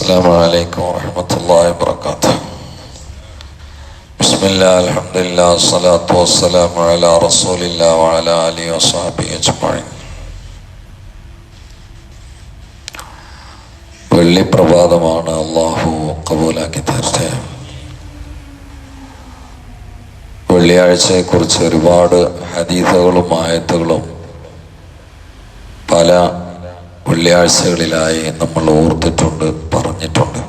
السلام عليكم ورحمة الله وبركاته بسم الله الحمد لله الصلاة والسلام على رسول الله وعلى آله وصحبه أجمعين വെള്ളി പ്രഭാതമാണ് അള്ളാഹു കബൂലാക്കി തരട്ടെ വെള്ളിയാഴ്ചയെക്കുറിച്ച് ഒരുപാട് ഹദീസുകളും ആയത്തുകളും പല വെള്ളിയാഴ്ചകളിലായി നമ്മൾ ഓർത്തിട്ടുണ്ട് പറഞ്ഞിട്ടുണ്ട്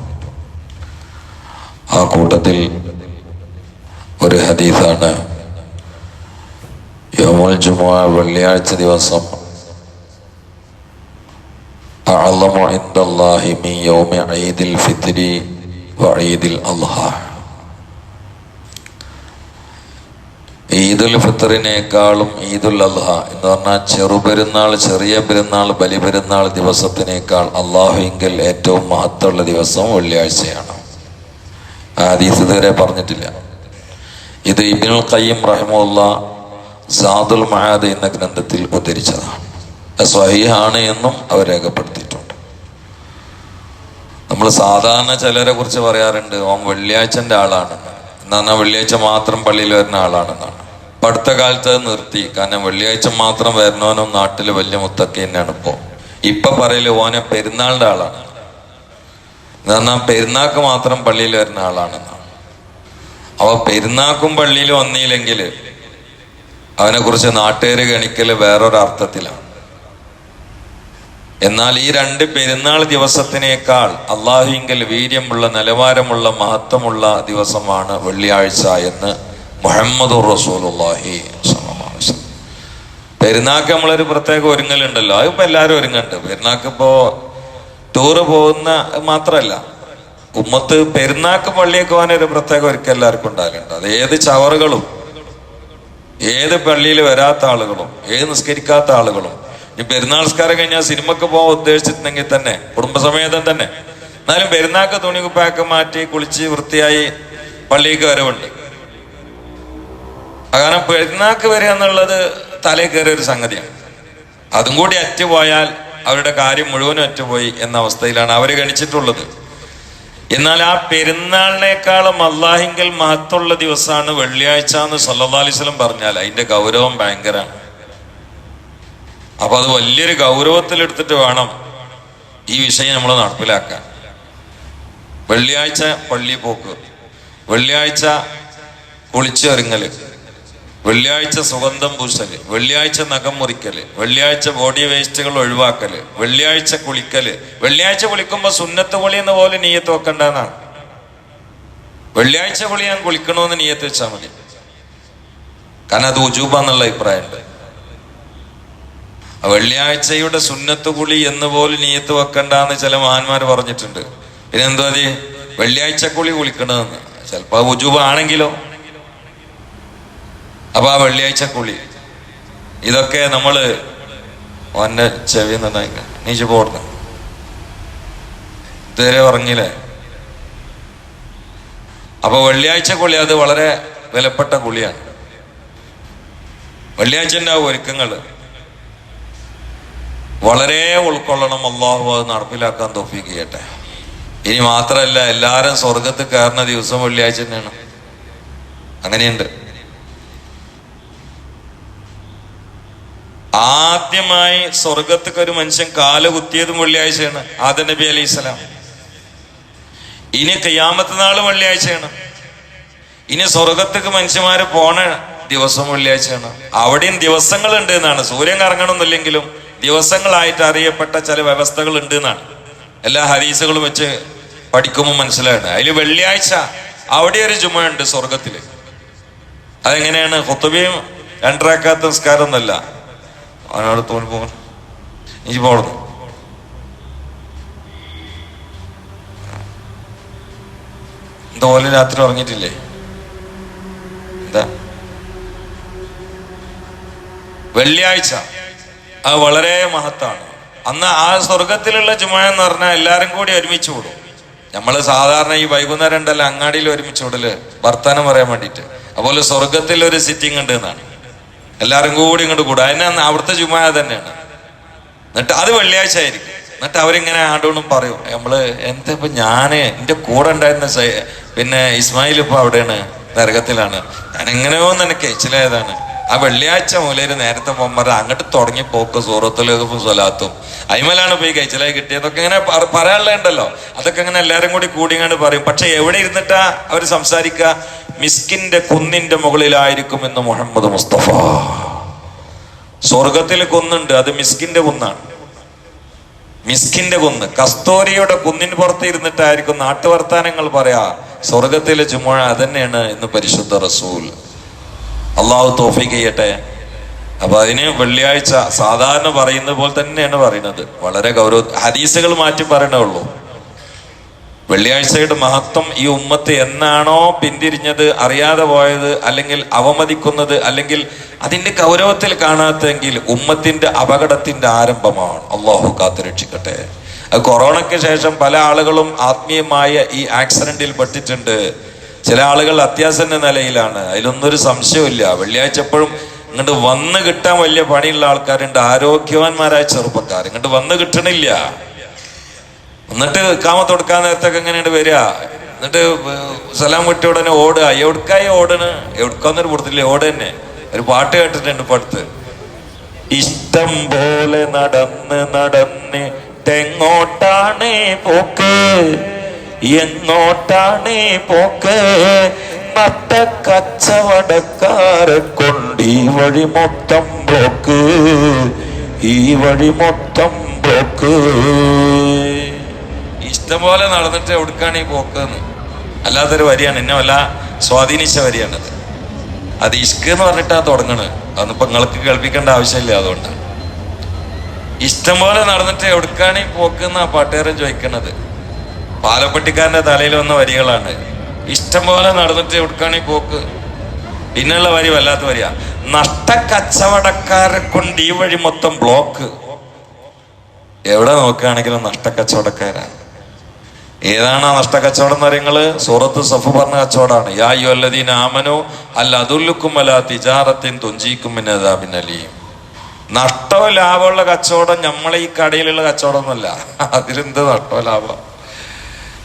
ആ കൂട്ടത്തിൽ ഒരു ഹദീസാണ്. യോമുൽ ജുമ വെള്ളിയാഴ്ച ദിവസം. അള്ളമു ഇന്ദല്ലാഹി മീ യൗമി ഈദിൽ ഫിത്രി വ ഈദിൽ അൽഹ ഈദുൽ ഫിത്തറിനേക്കാളും ഈദുൽ അള്ളഹ എന്ന് പറഞ്ഞാൽ ചെറുപെരുന്നാൾ ചെറിയ പെരുന്നാൾ ബലിപെരുന്നാൾ ദിവസത്തിനേക്കാൾ അള്ളാഹുങ്കിൽ ഏറ്റവും മഹത്വമുള്ള ദിവസം വെള്ളിയാഴ്ചയാണ്. ആ ഹദീസ് ഇതുവരെ പറഞ്ഞിട്ടില്ല. ഇത് ഇബിനുൽ ഖയ്യം റഹ്മുല്ല സാദുൽ മഹാദ് എന്ന ഗ്രന്ഥത്തിൽ ഉദ്ധരിച്ചതാണ്. സ്വഹീഹാണ് എന്നും അവർ രേഖപ്പെടുത്തിയിട്ടുണ്ട്. നമ്മൾ സാധാരണ ചിലരെ കുറിച്ച് പറയാറുണ്ട് ഓം വെള്ളിയാഴ്ചന്റെ ആളാണെന്ന്. എന്നാ വെള്ളിയാഴ്ച മാത്രം പള്ളിയിൽ വരുന്ന ആളാണെന്നാണ്. ഇപ്പൊ അടുത്ത കാലത്ത് അത് നിർത്തി. കാരണം വെള്ളിയാഴ്ച മാത്രം വരണോനോ നാട്ടിൽ വലിയ മുത്തക്കി തന്നെയാണ് ഇപ്പോ. ഇപ്പൊ പറയൽ ഓനെ പെരുന്നാളിന്റെ ആളാണ്. എന്നാ പെരുന്നാക്ക് മാത്രം പള്ളിയിൽ വരുന്ന ആളാണെന്നാണ് അവ പെരുന്നാക്കും പള്ളിയിൽ വന്നില്ലെങ്കിൽ അവനെ കുറിച്ച് നാട്ടുകാര് ഗണിക്കൽ വേറൊരർത്ഥത്തിലാണ്. എന്നാൽ ഈ രണ്ട് പെരുന്നാൾ ദിവസത്തിനേക്കാൾ അള്ളാഹുങ്കൽ വീര്യമുള്ള നിലവാരമുള്ള മഹത്വമുള്ള ദിവസമാണ് വെള്ളിയാഴ്ച എന്ന് മുഹമ്മദ് റസൂലുള്ളാഹി. പെരുന്നാക്ക് നമ്മളൊരു പ്രത്യേക ഒരുങ്ങലുണ്ടല്ലോ. അതിപ്പോ എല്ലാവരും ഒരുങ്ങുന്നുണ്ട് പെരുന്നാക്ക് ഇപ്പോ ടൂറ് പോകുന്ന മാത്രമല്ല ഉമ്മത്ത് പെരുന്നാക്ക് പള്ളിയൊക്കെ പോകാൻ ഒരു പ്രത്യേക ഒരുക്കം എല്ലാവർക്കും ഉണ്ടാകലുണ്ട്. അത് ഏത് ചവറുകളും ഏത് പള്ളിയിൽ വരാത്ത ആളുകളും ഏത് നിസ്കരിക്കാത്ത ആളുകളും. ഇനി പെരുന്നാൾ നിസ്കാരം കഴിഞ്ഞാൽ സിനിമക്ക് പോകാൻ ഉദ്ദേശിച്ചിട്ടുണ്ടെങ്കിൽ തന്നെ കുടുംബസമേതം തന്നെ. എന്നാലും പെരുന്നാക്ക് തുണി കുപ്പായൊക്കെ മാറ്റി കുളിച്ച് വൃത്തിയായി പള്ളിക്ക് വരവുണ്ട്. കാരണം പെരുന്നാക്ക് വരിക എന്നുള്ളത് തലയിൽ കയറിയ ഒരു സംഗതിയാണ്. അതും കൂടി അറ്റുപോയാൽ അവരുടെ കാര്യം മുഴുവനും അറ്റുപോയി എന്ന അവസ്ഥയിലാണ് അവർ ഗണിച്ചിട്ടുള്ളത്. എന്നാൽ ആ പെരുന്നാളിനേക്കാളും അള്ളാഹിങ്കൽ മഹത്തുള്ള ദിവസമാണ് വെള്ളിയാഴ്ച എന്ന് വസല്ലം പറഞ്ഞാൽ അതിന്റെ ഗൗരവം ഭയങ്കരമാണ്. അപ്പൊ അത് വലിയൊരു ഗൗരവത്തിലെടുത്തിട്ട് വേണം ഈ വിഷയം നമ്മൾ നടപ്പിലാക്കാൻ. വെള്ളിയാഴ്ച പള്ളി പോക്ക് വെള്ളിയാഴ്ച കുളിച്ചൊരുങ്ങൽ വെള്ളിയാഴ്ച സുഗന്ധം പൂശൽ വെള്ളിയാഴ്ച നഖം മുറിക്കൽ വെള്ളിയാഴ്ച ബോഡി വേസ്റ്റുകൾ ഒഴിവാക്കൽ വെള്ളിയാഴ്ച കുളിക്കൽ. വെള്ളിയാഴ്ച കുളിക്കുമ്പോൾ സുന്നത്ത് കുളി എന്ന പോലെ നീയത്ത് വെക്കണ്ടെന്നാണ്. വെള്ളിയാഴ്ച കുളി ഞാൻ കുളിക്കണമെന്ന് നീയത്ത് വെച്ചാൽ മതി. കാരണം അത് ഉജൂബ എന്നുള്ള അഭിപ്രായമുണ്ട് വെള്ളിയാഴ്ചയുടെ സുന്നത്ത് കുളി എന്ന് പോലും നീയത്ത് വെക്കണ്ടെന്ന് ചില മഹാന്മാർ പറഞ്ഞിട്ടുണ്ട്. പിന്നെന്തോ അതി? വെള്ളിയാഴ്ച കുളി കുളിക്കണമെന്ന് ചിലപ്പോ അത് ഉജൂബ ആണെങ്കിലോ അപ്പൊ ആ വെള്ളിയാഴ്ച കുളി. ഇതൊക്കെ നമ്മൾ ഓന്റെ ചെവി നന്നായിക്ക നീച്ച് പോർന്ന് ഇതുവരെ ഉറങ്ങില്ലേ അപ്പൊ വെള്ളിയാഴ്ച കുളി അത് വളരെ വിലപ്പെട്ട കുളിയാണ്. വെള്ളിയാഴ്ചന്റെ ആ ഒരുക്കങ്ങൾ. വളരെ ഉൾക്കൊള്ളണം അള്ളാഹു അത് നടപ്പിലാക്കാൻ തോഫീക്ക് ചെയ്യട്ടെ. ഇനി മാത്രമല്ല എല്ലാവരും സ്വർഗത്ത് കയറുന്ന ദിവസം വെള്ളിയാഴ്ച തന്നെയാണ്. അങ്ങനെയുണ്ട്. ആദ്യമായി സ്വർഗത്തേക്ക് ഒരു മനുഷ്യൻ കാൽ കുത്തിയതും വെള്ളിയാഴ്ചയാണ് ആദ നബി അലൈഹി സ്വലാം. ഇനി കയ്യാമത്തെ നാൾ വെള്ളിയാഴ്ചയാണ്. ഇനി സ്വർഗത്തേക്ക് മനുഷ്യന്മാര് പോണ ദിവസം വെള്ളിയാഴ്ചയാണ്. അവിടെയും ദിവസങ്ങളുണ്ട് എന്നാണ്. സൂര്യൻ കറങ്ങണമെന്നില്ലെങ്കിലും ദിവസങ്ങളായിട്ട് അറിയപ്പെട്ട ചില വ്യവസ്ഥകൾ ഉണ്ട് എന്നാണ് എല്ലാ ഹരീസുകളും വെച്ച് പഠിക്കുമ്പോൾ മനസ്സിലാണ് അതിൽ വെള്ളിയാഴ്ച അവിടെ ഒരു ജുമയുണ്ട് സ്വർഗത്തിൽ. അതെങ്ങനെയാണ്? കുത്തുബിയും രണ്ടരക്കാത്ത നിസ്കാരം ഒന്നല്ല എനിക്ക് പോകണം പോടുന്നു എന്താ ഓൽ രാത്രി ഉറങ്ങിയിട്ടില്ലേ? എന്താ? വെള്ളിയാഴ്ച. അത് വളരെ മഹത്താണ്. അന്ന് ആ സ്വർഗത്തിലുള്ള ജുമ എന്ന് പറഞ്ഞാൽ എല്ലാരും കൂടി ഒരുമിച്ച് കൂടും. നമ്മൾ സാധാരണ ഈ വൈകുന്നേരം ഉണ്ടല്ലോ അങ്ങാടിയിൽ ഒരുമിച്ച് വിടൽ വർത്താനം പറയാൻ വേണ്ടിയിട്ട്. അതുപോലെ സ്വർഗത്തിൽ ഒരു സിറ്റിംഗ് ഉണ്ട് എന്നാണ്. എല്ലാരും കൂടി ഇങ്ങോട്ട് കൂടും. അതിനെ അവിടുത്തെ ചുമ്മാ തന്നെയാണ്. എന്നിട്ട് അത് വെള്ളിയാഴ്ച ആയിരിക്കും. എന്നിട്ട് അവരിങ്ങനെ ആണ്ടോണ്ടും പറയും. നമ്മൾ എന്താ ഇപ്പൊ ഞാൻ എന്റെ കൂടെ ഉണ്ടായിരുന്ന പിന്നെ ഇസ്മായിൽ ഇപ്പൊ അവിടെയാണ് നരകത്തിലാണ്. ഞാൻ എങ്ങനെയോ നിനക്ക് ചിലതാണ് ആ വെള്ളിയാഴ്ച മൂലര് നേരത്തെ പോകുമ്പോൾ അങ്ങോട്ട് തുടങ്ങി പോക്ക് സൂറത്തിലേക്കും സ്വലാത്തും. അയിമലാണ് പോയി കഴിച്ചിലായി കിട്ടിയതൊക്കെ ഇങ്ങനെ പറ- പറയാനുള്ളതുണ്ടല്ലോ. അതൊക്കെ ഇങ്ങനെ എല്ലാവരും കൂടി കൂടിങ്ങാണ്ട് പറയും. പക്ഷെ എവിടെ ഇരുന്നിട്ടാ അവർ സംസാരിക്കുക? മിസ്കിന്റെ കുന്നിന്റെ മുകളിലായിരിക്കും എന്ന് മുഹമ്മദ് മുസ്തഫ. സ്വർഗത്തിൽ കുന്നുണ്ട് അത് മിസ്കിന്റെ കുന്നാണ്. മിസ്കിന്റെ കുന്ന് കസ്തൂരിയുടെ കുന്നിന് പുറത്ത് ഇരുന്നിട്ടായിരിക്കും നാട്ടുവർത്താനങ്ങൾ പറയാ സ്വർഗത്തിലെ ചുമഴ അതന്നെയാണ് ഇന്ന് പരിശുദ്ധ റസൂൽ. അള്ളാഹു തോഫിക്ക് ചെയ്യട്ടെ. അപ്പൊ അതിന് വെള്ളിയാഴ്ച സാധാരണ പറയുന്ന പോലെ തന്നെയാണ് പറയുന്നത്. വളരെ ഗൗരവ ഹദീസുകൾ മാറ്റി പറയണേ ഉള്ളൂ. വെള്ളിയാഴ്ചയുടെ മഹത്വം ഈ ഉമ്മത്ത് എന്നാണോ പിന്തിരിഞ്ഞത് അറിയാതെ പോയത് അല്ലെങ്കിൽ അവമതിക്കുന്നത് അല്ലെങ്കിൽ അതിന്റെ ഗൗരവത്തിൽ കാണാത്തെങ്കിൽ ഉമ്മത്തിന്റെ അപകടത്തിന്റെ ആരംഭമാണ്. അള്ളാഹു കാത്തുരക്ഷിക്കട്ടെ അത് കൊറോണയ്ക്ക് ശേഷം പല ആളുകളും ആത്മീയമായ ഈ ആക്സിഡന്റിൽ പെട്ടിട്ടുണ്ട്. ചില ആളുകൾ അത്യാസന്ന നിലയിലാണ്. അതിലൊന്നൊരു സംശയമില്ല വെള്ളിയാഴ്ച എപ്പോഴും ഇങ്ങോട്ട് വന്ന് കിട്ടാൻ വലിയ പണിയുള്ള ആൾക്കാരുണ്ട്. ആരോഗ്യവാന്മാരായ ചെറുപ്പക്കാർ. ഇങ്ങോട്ട് വന്ന് കിട്ടണില്ല. എന്നിട്ട് കാമത്ത് കൊടുക്കാൻ നേരത്തൊക്കെ എങ്ങനെയാണ് വരിക? എന്നിട്ട് സലാം കുട്ടി ഉടനെ ഓടുക. എവിടക്കായി ഓടണ്? എവിടക്കാന്നൊരു കൊടുത്തില്ലേ ഓട് തന്നെ. ഒരു പാട്ട് കേട്ടിട്ടുണ്ട് പടുത്ത് ഇഷ്ടം പോലെ നടന്ന് നടന്ന് തെങ്ങോട്ടാണ് പോക്ക്. എങ്ങോട്ടാണ് പോക്ക്. മത്ത കച്ചവടക്കാരെ കൊണ്ട് ഈ വഴി മൊത്തം പോക്ക്. ഈ വഴി മൊത്തം പോക്ക്. ഇഷ്ടം പോലെ നടന്നിട്ട് എവിടുക്കാണ് ഈ പോക്കെന്ന്? അല്ലാത്തൊരു വരിയാണ്. എന്നെ വല്ല സ്വാധീനിച്ച വരിയാണത് അത്. ഇഷ്ക് എന്ന് പറഞ്ഞിട്ടാണ് തുടങ്ങണ് അതൊന്നിപ്പോ നിങ്ങൾക്ക് കേൾപ്പിക്കേണ്ട ആവശ്യമില്ല അതുകൊണ്ടാണ് ഇഷ്ടം പോലെ നടന്നിട്ട് എവിടുക്കാണ് ഈ പോക്കെന്ന് ആ പാട്ടുകാരൻ ചോദിക്കണത്. പാലപ്പെട്ടിക്കാരന്റെ തലയിൽ വന്ന വരികളാണ്. ഇഷ്ടം പോലെ നടന്നിട്ട് എവിടുക്കാണ് ഈ പോക്ക്? പിന്നെയുള്ള വരി വല്ലാത്ത വരിയാ. നഷ്ട കച്ചവടക്കാരെ കൊണ്ട് ഈ വഴി മൊത്തം ബ്ലോക്ക്. എവിടെ നോക്കുകയാണെങ്കിലും നഷ്ടക്കച്ചവടക്കാരാണ് ഏതാണ് ആ നഷ്ടക്കച്ചവടം എന്ന് പറയുന്നത്? സൂറത്ത് സഫു പറഞ്ഞ കച്ചവടമാണ്. യാ യുവല്ലദീൻ ആമനോ അല്ല അതുല്ലുക്കും അല്ല തിജാറത്തിൻ തുഞ്ചിക്കും അലീം. നഷ്ടവും ലാഭമുള്ള കച്ചവടം നമ്മളെ ഈ കടയിലുള്ള കച്ചവടം ഒന്നുമല്ല അതിലെന്ത് നഷ്ടവും ലാഭം?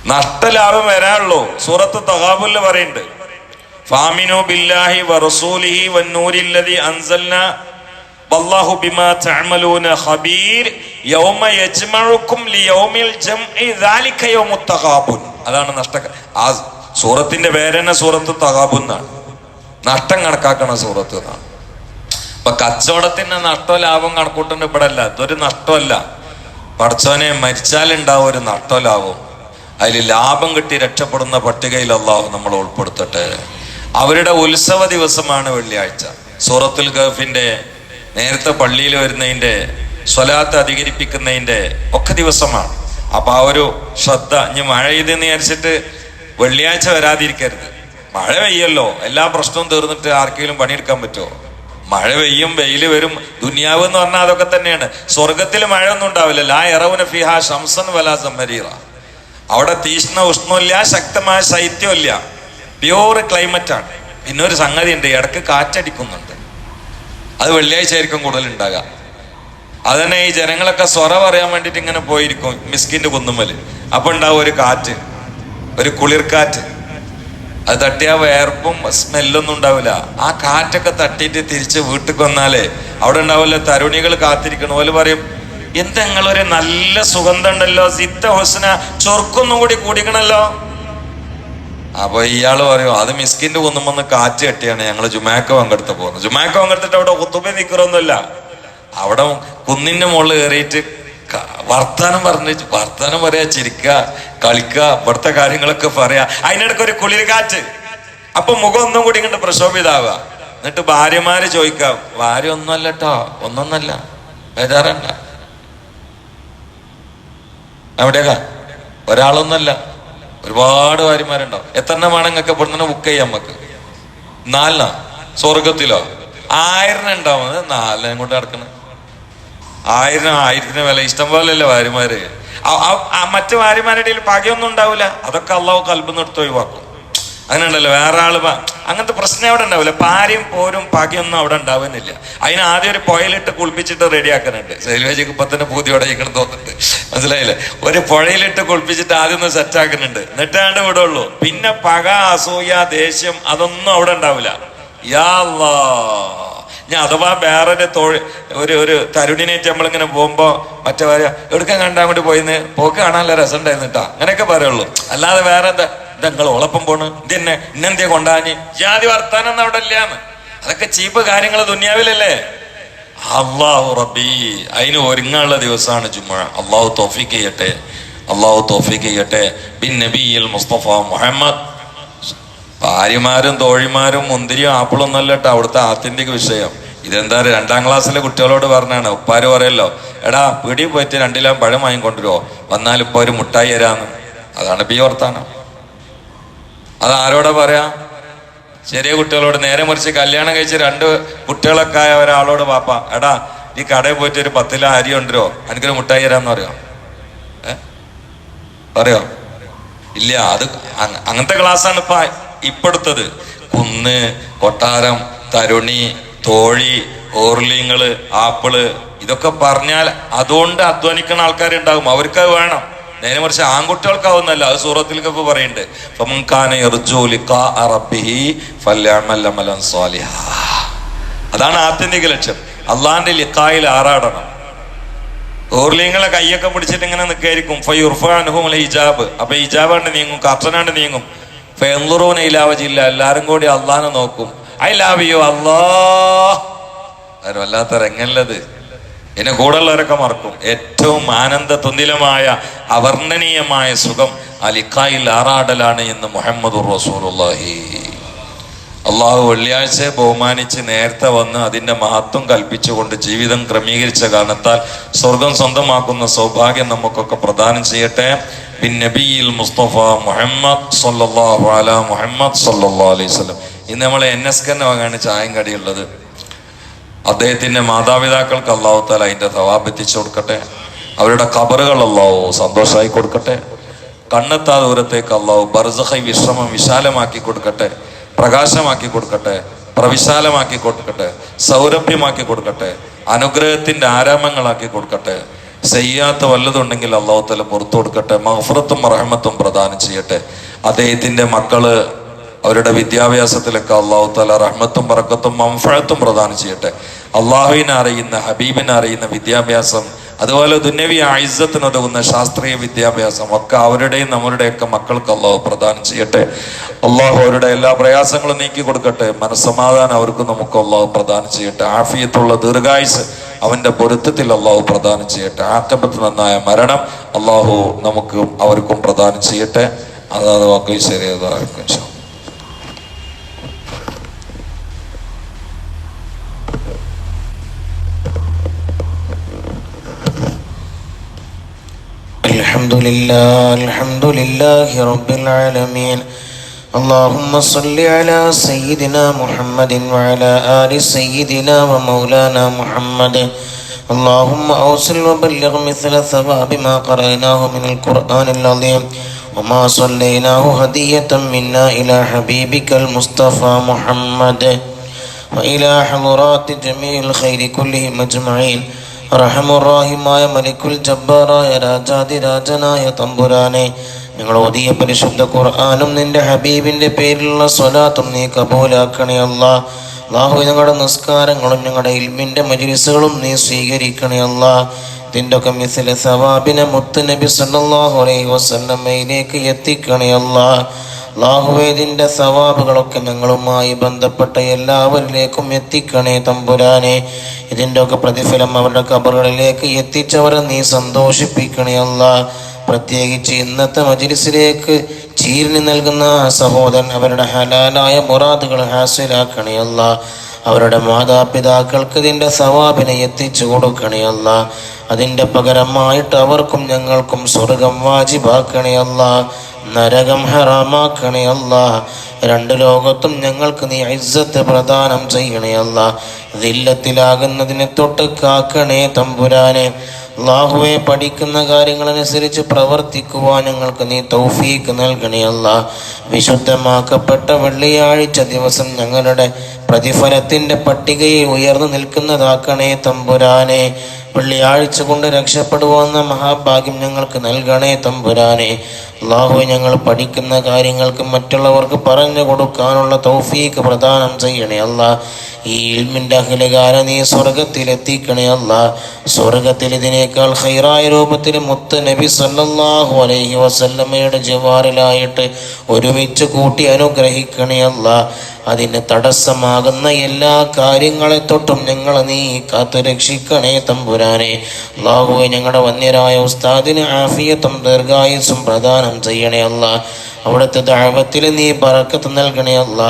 നഷ്ടലാഭം വരാനുള്ളൂ. സൂറത്ത് തഹാബുൽ പറയുന്നുണ്ട്. ഫാമിനു ബില്ലാഹി വറസൂലിഹി വന്നൂരില്ലതി അൻസൽന വല്ലാഹു ബിമാ തഅമലൂന ഖബീർ യൗമ യജ്മഉക്കും ലിയൗമിൽ ജംഇ ദാലിക യൗമുത് അതാണ് നഷ്ട ആ സൂറത്തിന്റെ പേരെന്നെ സൂറത്ത് തഗാബുൻ എന്നാണ്. നഷ്ടം കണക്കാക്കണ സൂറത്ത് എന്നാണ്. അപ്പൊ കച്ചവടത്തിന്റെ നഷ്ടം ലാഭം കണക്കൂട്ടുണ്ട് ഇവിടെ അല്ല ഇതൊരു നഷ്ടമല്ല. പഠിച്ചവനെ മരിച്ചാലുണ്ടാവും ഒരു നഷ്ടം ലാഭം. അതിൽ ലാഭം കിട്ടി രക്ഷപ്പെടുന്ന പട്ടികയിൽ അള്ളാഹു നമ്മൾ ഉൾപ്പെടുത്തട്ടെ. അവരുടെ ഉത്സവ ദിവസമാണ് വെള്ളിയാഴ്ച. സൂറത്തുൽ ഗഫിന്റെ നേരത്തെ പള്ളിയിൽ വരുന്നതിന്റെ സ്വലാത്ത് അധികരിപ്പിക്കുന്നതിന്റെ ഒക്കെ ദിവസമാണ്. അപ്പൊ ആ ഒരു ശ്രദ്ധ ഇനി മഴ ചെയ്തെന്ന് വിചാരിച്ചിട്ട് വെള്ളിയാഴ്ച വരാതിരിക്കരുത്. മഴ പെയ്യല്ലോ. എല്ലാ പ്രശ്നവും തീർന്നിട്ട് ആർക്കെങ്കിലും പണിയെടുക്കാൻ പറ്റുമോ? മഴ പെയ്യും വെയിൽ വരും. ദുനിയാവ് എന്ന് പറഞ്ഞാൽ അതൊക്കെ തന്നെയാണ്. സ്വർഗത്തിൽ മഴ ഒന്നും ഉണ്ടാവില്ല. ലാ എറവുന ഫിഹ ശംസൻ വലാ സംഹരീറ. അവിടെ തീഷ്ണ ഉഷ്ണമില്ല ശക്തമായ ശൈത്യമില്ല പ്യൂർ ക്ലൈമറ്റാണ്. പിന്നെ ഒരു സംഗതി ഉണ്ട് ഇടയ്ക്ക് കാറ്റടിക്കുന്നുണ്ട്. അത് വെള്ളിയാഴ്ച ആയിരിക്കും കൂടുതൽ ഉണ്ടാകുക അതന്നെ ഈ ജനങ്ങളൊക്കെ സ്വറ പറയാൻ വേണ്ടിയിട്ട് ഇങ്ങനെ പോയിരിക്കും മിസ്കിന്റെ കുന്നുമ്മൽ അപ്പൊ ഉണ്ടാവും ഒരു കാറ്റ് ഒരു കുളിർക്കാറ്റ്. അത് തട്ടിയ വേർപ്പും സ്മെല്ലൊന്നും ഉണ്ടാവില്ല. ആ കാറ്റൊക്കെ തട്ടിയിട്ട് തിരിച്ച് വീട്ടിൽ വന്നാലേ അവിടെ ഉണ്ടാവില്ല തരുണികൾ കാത്തിരിക്കണം പോലെ പറയും. എന്തെങ്കിലും ഒരു നല്ല സുഗന്ധം ഉണ്ടല്ലോ സിത്ത ഹൊസന ചൊർക്കൊന്നും കൂടി കൂടിക്കണല്ലോ? അപ്പൊ ഇയാൾ പറയും അത് മിസ്കിന്റെ കുന്നുമെന്ന് കാറ്റ് കെട്ടിയാണ്. ഞങ്ങൾ ജുമാക്ക പങ്കെടുത്ത് പോകുന്നത് ജുമാക്ക പങ്കെടുത്തിട്ട് അവിടെ കുത്തുബ നിൽക്കറൊന്നുമില്ല അവിടെ കുന്നിന്റെ മുകളിൽ കയറിയിട്ട് വർത്താനം പറഞ്ഞു വർത്താനം പറയാ ചിരിക്കുക കളിക്കുക ഇവിടുത്തെ കാര്യങ്ങളൊക്കെ പറയാ. അതിനിടയ്ക്ക് ഒരു കുളിർ കാറ്റ്. അപ്പൊ മുഖം ഒന്നും കൂടി ഇങ്ങോട്ട് പ്രക്ഷോഭിതാവുക എന്നിട്ട് ഭാര്യമാര് ചോദിക്കാം ഭാര്യ ഒന്നുമല്ല കേട്ടോ ഒന്നൊന്നല്ല ബേജാറണ്ട എവിടെയാ ഒരാളൊന്നല്ല ഒരുപാട് ഭാര്യമാരുണ്ടാവും. എത്രണ്ണം വേണമെങ്കിൽ പെടുന്ന ബുക്ക് ചെയ്യാം നമുക്ക് നാലിനാ സ്വർഗത്തിലോ ആയിരം ഉണ്ടാവും. അത് നാലിനെ കൊണ്ട് നടക്കണം? ആയിരം ആയിരത്തിന് വില ഇഷ്ടം പോലെയല്ലേ ഭാര്യമാര്? മറ്റു ഭാര്യമാരുടെ ഇടയിൽ പകയൊന്നും ഉണ്ടാവില്ല അതൊക്കെ അള്ളാഹു കൽബ് നിർത്തി ഒഴിവാക്കും. അങ്ങനെ ഉണ്ടല്ലോ വേറെ ആൾ അങ്ങനത്തെ പ്രശ്നം അവിടെ ഉണ്ടാവില്ല. പാരയും പോരും പകയൊന്നും അവിടെ ഉണ്ടാവുന്നില്ല. അതിന് ആദ്യം ഒരു പുഴയിലിട്ട് കുളിപ്പിച്ചിട്ട് റെഡിയാക്കുന്നുണ്ട് സെൽവേജിക്ക് ഇപ്പൊ തന്നെ പൂതിയോടെ ഇരിക്കണം തോന്നുന്നുണ്ട്. മനസ്സിലായില്ലേ? ഒരു പുഴയിലിട്ട് കുളിപ്പിച്ചിട്ട് ആദ്യം ഒന്ന് സെറ്റ് ആക്കുന്നുണ്ട്. എന്നിട്ടാണ്ട് വിടുള്ളൂ. പിന്നെ പക അസൂയ ദേഷ്യം അതൊന്നും അവിടെ ഉണ്ടാവില്ല. ഞാൻ അഥവാ വേറെ തൊഴിൽ ഒരു ഒരു തരുണിനേറ്റ് നമ്മളിങ്ങനെ പോകുമ്പോ മറ്റേ പറയാ എടുക്കാൻ അങ്ങോട്ട് പോയിന്ന്? പോക്ക് കാണാനുള്ള രസം ഉണ്ടായിരുന്നു കേട്ടാ അങ്ങനെയൊക്കെ പറയുള്ളൂ. അല്ലാതെ വേറെ എന്താ എന്താ നിങ്ങൾ ഓളപ്പം പോണ് ഇതെന്നെ ഇന്നെന്തേ കൊണ്ടാഞ്ഞ്? ജാതി വർത്താനം അവിടെ ഇല്ലാന്ന്. അതൊക്കെ ചീപ്പ് കാര്യങ്ങൾ ദുന്യാവിലല്ലേ? അള്ളാഹു റബി അതിന് ഒരുങ്ങാനുള്ള ദിവസമാണ് ജുമ്മ അള്ളാഹു തോഫിക്ക് ചെയ്യട്ടെ. അള്ളാഹു തോഫിക്ക് ചെയ്യട്ടെ. ബിൻ നബിയിൽ മുസ്തഫ മുഹമ്മദ്. ഭാര്യമാരും തോഴിമാരും മുന്തിരിയും ആപ്പിളും ഒന്നല്ല കേട്ടോ അവിടുത്തെ ആത്യന്തിക വിഷയം. ഇതെന്താ രണ്ടാം ക്ലാസ്സിലെ കുട്ടികളോട് പറഞ്ഞാണ്. ഉപ്പാര് പറയല്ലോ എടാ പീടിയിൽ പോയിട്ട് രണ്ടിലാം പഴം വാങ്ങിക്കൊണ്ടുവരുമോ വന്നാൽ ഇപ്പൊ ഒരു മുട്ടായി തരാന്ന്. അതാണ് ബി വർത്താനം. അത് ആരോടാ പറയാ? ചെറിയ കുട്ടികളോട് നേരെ മറിച്ച് കല്യാണം കഴിച്ച് രണ്ട് കുട്ടികളൊക്കെ ആയ ഒരാളോട് പാപ്പ എടാ ഈ കടയിൽ പോയിട്ട് ഒരു പത്തില അരി ഉണ്ടോ എനിക്കൊരു മുട്ടായി തരാന്ന് പറയോ? പറയോ? ഇല്ല അത് അങ്- അങ്ങനത്തെ ക്ലാസ്സാണ് ഇപ്പൊ ഇപ്പെടുത്തത്. കുന്ന് കൊട്ടാരം തരുണി തോഴി ഓർലിങ്ങൾ ആപ്പിൾ ഇതൊക്കെ പറഞ്ഞാൽ അതുകൊണ്ട് അധ്വാനിക്കുന്ന ആൾക്കാരുണ്ടാകും. അവർക്ക് വേണം. നേരെ മറിച്ച് ആൺകുട്ടികൾക്കാവുന്നല്ല അത് പറയുന്നുണ്ട്. ഫല്യഅമൽ അമലൻ സ്വാലിഹാ. അതാണ് ആത്യന്തിക ലക്ഷ്യം. അള്ളാന്റെ ലിഖായിൽ ആറാടണം. ഓർലിങ്ങളെ കൈയൊക്കെ പിടിച്ചിട്ട് ഇങ്ങനെ നിൽക്കായിരിക്കും. ഫയുർഫാനുഹും ഹിജാബ്. അപ്പൊ ഹിജാബാണ്ട് നീങ്ങും കർട്ടനാണ്ട് നീങ്ങും. ഫെന്തുറൂന ഇലാവജില്ല എല്ലാരും കൂടി അള്ളാനെ നോക്കും. ഐ ലാവ് യു അത് വല്ലാത്ത രംഗല്ലത് എന്നെ കൂടെയുള്ളവരൊക്കെ മറക്കും. ഏറ്റവും ആനന്ദ തുന്നിലമായ അവർണനീയമായ സുഖം അലിക്കായിൽ ആറാടലാണ് എന്ന് മുഹമ്മദ് റസൂലുള്ളാഹി. അള്ളാഹു വെള്ളിയാഴ്ചയെ ബഹുമാനിച്ച് നേരത്തെ വന്ന് അതിന്റെ മഹത്വം കൽപ്പിച്ചുകൊണ്ട് ജീവിതം ക്രമീകരിച്ച കാരണത്താൽ സ്വർഗം സ്വന്തമാക്കുന്ന സൗഭാഗ്യം നമുക്കൊക്കെ പ്രദാനം ചെയ്യട്ടെ. ബിൻ നബിയിൽ മുസ്തഫ മുഹമ്മദ് സല്ലാഹു അലാ മുഹമ്മദ് സല്ലാ അലൈഹി സ്വലം ഇന്ന് നമ്മൾ എൻ എസ് കന്നെ വാങ്ങാണ് ചായം കടിയുള്ളത്. അദ്ദേഹത്തിന്റെ മാതാപിതാക്കൾക്ക് അള്ളാഹു താല അതിന്റെ തവാബ് എത്തിച്ചു കൊടുക്കട്ടെ. അവരുടെ കബറുകൾ അള്ളാഹു സന്തോഷമായി കൊടുക്കട്ടെ. കണ്ണെത്താ ദൂരത്തേക്ക് അള്ളാഹു ബർസഹൈ വിശ്രമം വിശാലമാക്കി കൊടുക്കട്ടെ. പ്രകാശമാക്കി കൊടുക്കട്ടെ. പ്രവിശാലമാക്കി കൊടുക്കട്ടെ. സൗരഭ്യമാക്കി കൊടുക്കട്ടെ. അനുഗ്രഹത്തിന്റെ ആരാമങ്ങളാക്കി കൊടുക്കട്ടെ. ചെയ്യാത്ത വല്ലതുണ്ടെങ്കിൽ അള്ളാഹുത്തല തല പുറത്തു കൊടുക്കട്ടെ. മഹഫറത്തും റഹമത്തും പ്രദാനം ചെയ്യട്ടെ. അദ്ദേഹത്തിന്റെ മക്കൾ അവരുടെ വിദ്യാഭ്യാസത്തിലൊക്കെ അള്ളാഹു താല റഹ്മത്തും പറക്കത്തും മംഫഴത്തും പ്രദാനം ചെയ്യട്ടെ. അള്ളാഹുവിനെ അറിയുന്ന ഹബീബിനെ അറിയുന്ന വിദ്യാഭ്യാസം അതുപോലെ ദുന്നവി ആയിസത്തിനുതകുന്ന ശാസ്ത്രീയ വിദ്യാഭ്യാസം ഒക്കെ അവരുടെയും നമ്മളുടെയൊക്കെ മക്കൾക്ക് അള്ളാഹു പ്രദാനം ചെയ്യട്ടെ. അള്ളാഹു അവരുടെ എല്ലാ പ്രയാസങ്ങളും നീക്കി കൊടുക്കട്ടെ. മനസ്സമാധാനം അവർക്ക് നമുക്ക് അള്ളാഹു പ്രദാനം ചെയ്യട്ടെ. ആഫിയത്തുള്ള ദീർഘായുസ് അവന്റെ പൊരുത്തത്തിൽ അള്ളാഹു പ്രദാനം ചെയ്യട്ടെ. ആറ്റപ്പത്ത് നന്നായ മരണം അള്ളാഹു നമുക്കും അവർക്കും പ്രദാനം ചെയ്യട്ടെ. അതാത് വാക്ക് ശരിയാതായിരിക്കും الحمد لله الحمد لله رب العالمين. اللهم صل على سيدنا محمد وعلى آل سيدنا ومولانا محمد. اللهم أوصل وبلغ مثل ثواب ما قرأناه من القرآن العظيم. وما صليناه هدية منا إلى حبيبك المصطفى محمد. وإلى حضرات جميع الخير كلهم أجمعين. റഹമുറാഹിമായ മലിക്കുൽ ജബ്ബാറായ രാജാതിരാജനായ തമ്പുരാനെ നിങ്ങൾ ഓതിയ പരിശുദ്ധ ഖുർആാനും നിന്റെ ഹബീബിന്റെ പേരിലുള്ള സ്വലാത്തും നീ കബൂലാക്കണേ അല്ലാ. അള്ളാഹു ഞങ്ങളുടെ നിസ്കാരങ്ങളും ഞങ്ങളുടെ ഇൽമിന്റെ മജിലിസുകളും നീ സ്വീകരിക്കണേ അല്ലാ. ഒക്കെ മിസിലെ സവാബിനെ മുത്ത് നബി സല്ലല്ലാഹു അലൈഹി വസല്ലമയിലേക്ക് എത്തിക്കണേ അള്ളാഹുവേദിന്റെ സവാബുകളൊക്കെ ഞങ്ങളുമായി ബന്ധപ്പെട്ട എല്ലാവരിലേക്കും എത്തിക്കണേ തമ്പുരാനെ. ഇതിന്റെ ഒക്കെ പ്രതിഫലം അവരുടെ കബറുകളിലേക്ക് എത്തിച്ചവരെ നീ സന്തോഷിപ്പിക്കണേ അല്ല. പ്രത്യേകിച്ച് ഇന്നത്തെ മജിലിസിലേക്ക് ചീരിനി നൽകുന്ന സഹോദരൻ അവരുടെ ഹലാലായ മുറാദുകൾ ഹാസിലാക്കണേ അല്ല. അവരുടെ മാതാപിതാക്കൾക്ക് ഇതിന്റെ സവാബിനെ എത്തിച്ചു കൊടുക്കണേ അല്ല. അതിന്റെ പകരമായിട്ട് അവർക്കും ഞങ്ങൾക്കും സ്വർഗം വാജിബാക്കണേ അല്ല. നരകം ഹറാമാക്കണേ അല്ല. രണ്ട് ലോകത്തും ഞങ്ങൾക്ക് നീ ഇസ്സത്ത് പ്രദാനം ചെയ്യണേ അല്ല. ദില്ലത്തിലാകുന്നതിനെ തൊട്ട് കാക്കണേ തമ്പുരാനെ. അള്ളാഹുവെ പഠിക്കുന്ന കാര്യങ്ങളനുസരിച്ച് പ്രവർത്തിക്കുവാൻ ഞങ്ങൾക്ക് നീ തൗഫീക്ക് നൽകണയല്ല വിശുദ്ധമാക്കപ്പെട്ട വെള്ളിയാഴ്ച ദിവസം ഞങ്ങളുടെ പ്രതിഫലത്തിന്റെ പട്ടികയിൽ ഉയർന്നു നിൽക്കുന്നതാക്കണേ തമ്പുരാനെ. വെള്ളിയാഴ്ച കൊണ്ട് രക്ഷപ്പെടുവാന്ന മഹാഭാഗ്യം ഞങ്ങൾക്ക് നൽകണേ തമ്പുരാനെ. അള്ളാഹു ഞങ്ങൾ പഠിക്കുന്ന കാര്യങ്ങൾക്ക് മറ്റുള്ളവർക്ക് പറഞ്ഞു കൊടുക്കാനുള്ള തൗഫീക്ക് പ്രദാനം ചെയ്യണേ അല്ല. ഈ ഇൽമിന്റെ അഖിലകാല നീ സ്വർഗത്തിലെത്തിക്കണേ അല്ല. സ്വർഗത്തിൽ ഇതിനേക്കാൾ ഹൈറായ രൂപത്തിൽ മുത്ത് നബി സല്ലാഹു അലൈഹി വസല്ലമ്മയുടെ ജവാറിലായിട്ട് ഒരുമിച്ച് കൂട്ടി അനുഗ്രഹിക്കണേ അല്ല. അതിന് തടസ്സമാകുന്ന എല്ലാ കാര്യങ്ങളെ തൊട്ടും ഞങ്ങൾ നീ കാത്തു രക്ഷിക്കണേ തമ്പുരാനെ അള്ളാഹുവെ ഞങ്ങളുടെ വന്യരായ ഉസ്താദിന് ആഫിയത്തും ദീർഘായുസും പ്രദാനം ചെയ്യണേ അല്ല. അവിടുത്തെ ദാപത്തിൽ നീ പറക്കത്ത് നൽകണേ അല്ല.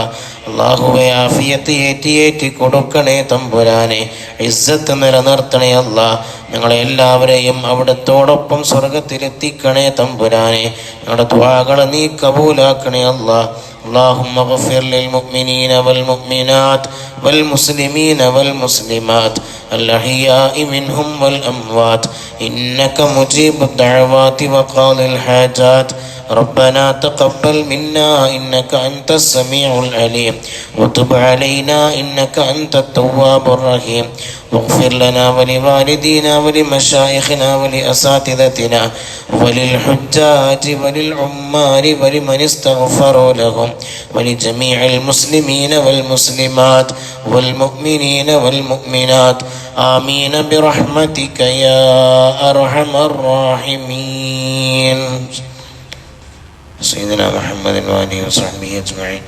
അള്ളാഹുവെ ആഫിയത്ത് ഏറ്റിയേറ്റി ഏറ്റി കൊടുക്കണേ തമ്പുരാനെ. ഇസ്സത്ത് നിലനിർത്തണേ അല്ല. ഞങ്ങളെ എല്ലാവരെയും അവിടത്തോടൊപ്പം സ്വർഗത്തിലെത്തിക്കണേ തമ്പുരാനെ ഞങ്ങളുടെ ദ്വാകൾ നീ കബൂലാക്കണേ അല്ല اللهم اغفر للمؤمنين والمؤمنات والمسلمين والمسلمات الأحياء منهم والأموات إنك مجيب الدعوات وقاضي الحاجات ربنا تقبل منا إنك أنت السميع العليم وتب علينا إنك أنت التواب الرحيم واغفر لنا ولوالدينا ولمشايخنا ولأساتذتنا وللحجاج وللعمال ولمن استغفروا لهم ولجميع المسلمين والمسلمات والمؤمنين والمؤمنات آمين برحمتك يا أرحم الراحمين سيدنا محمد وآله وصحبه أجمعين